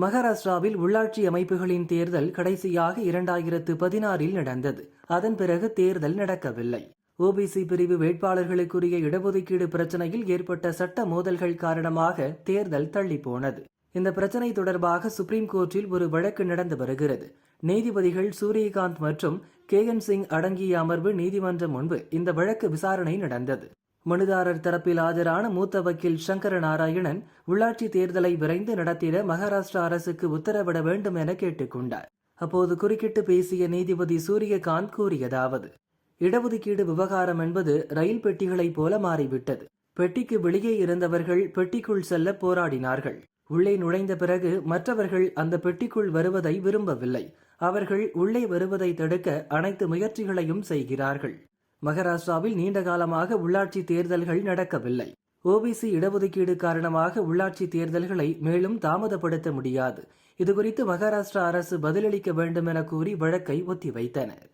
மகாராஷ்டிராவில் உள்ளாட்சி அமைப்புகளின் தேர்தல் கடைசியாக இரண்டாயிரத்து பதினாறில் நடந்தது. அதன் பிறகு தேர்தல் நடக்கவில்லை. ஓபிசி பிரிவு வேட்பாளர்களுக்குரிய இடஒதுக்கீடு பிரச்சனையில் ஏற்பட்ட சட்ட மோதல்கள் காரணமாக தேர்தல் தள்ளிப்போனது. இந்த பிரச்சனை தொடர்பாக சுப்ரீம் கோர்ட்டில் ஒரு வழக்கு நடந்து வருகிறது. நீதிபதிகள் சூரியகாந்த் மற்றும் கே என் சிங் அடங்கிய அமர்வு நீதிமன்றம் முன்பு இந்த வழக்கு விசாரணை நடந்தது. மனுதாரர் தரப்பில் ஆஜரான மூத்த வக்கீல் சங்கர நாராயணன் உள்ளாட்சி தேர்தலை விரைந்து நடத்திட மகாராஷ்டிரா அரசுக்கு உத்தரவிட வேண்டும் என கேட்டுக்கொண்டார். அப்போது குறுக்கிட்டு பேசிய நீதிபதி சூரியகாந்த் கூறியதாவது இடஒதுக்கீடு விவகாரம் என்பது ரயில் பெட்டிகளைப் போல மாறிவிட்டது. பெட்டிக்கு வெளியே இருந்தவர்கள் பெட்டிக்குள் செல்ல போராடினார்கள். உள்ளே நுழைந்த பிறகு மற்றவர்கள் அந்த பெட்டிக்குள் வருவதை விரும்பவில்லை. அவர்கள் உள்ளே வருவதை தடுக்க அனைத்து முயற்சிகளையும் செய்கிறார்கள். மகாராஷ்டிராவில் நீண்ட காலமாக உள்ளாட்சி தேர்தல்கள் நடக்கவில்லை. ஓபிசி இடஒதுக்கீடு காரணமாக உள்ளாட்சி தேர்தல்களை மேலும் தாமதப்படுத்த முடியாது. இதுகுறித்து மகாராஷ்டிரா அரசு பதிலளிக்க வேண்டும் என கூறி வழக்கை ஒத்திவைத்தனர்.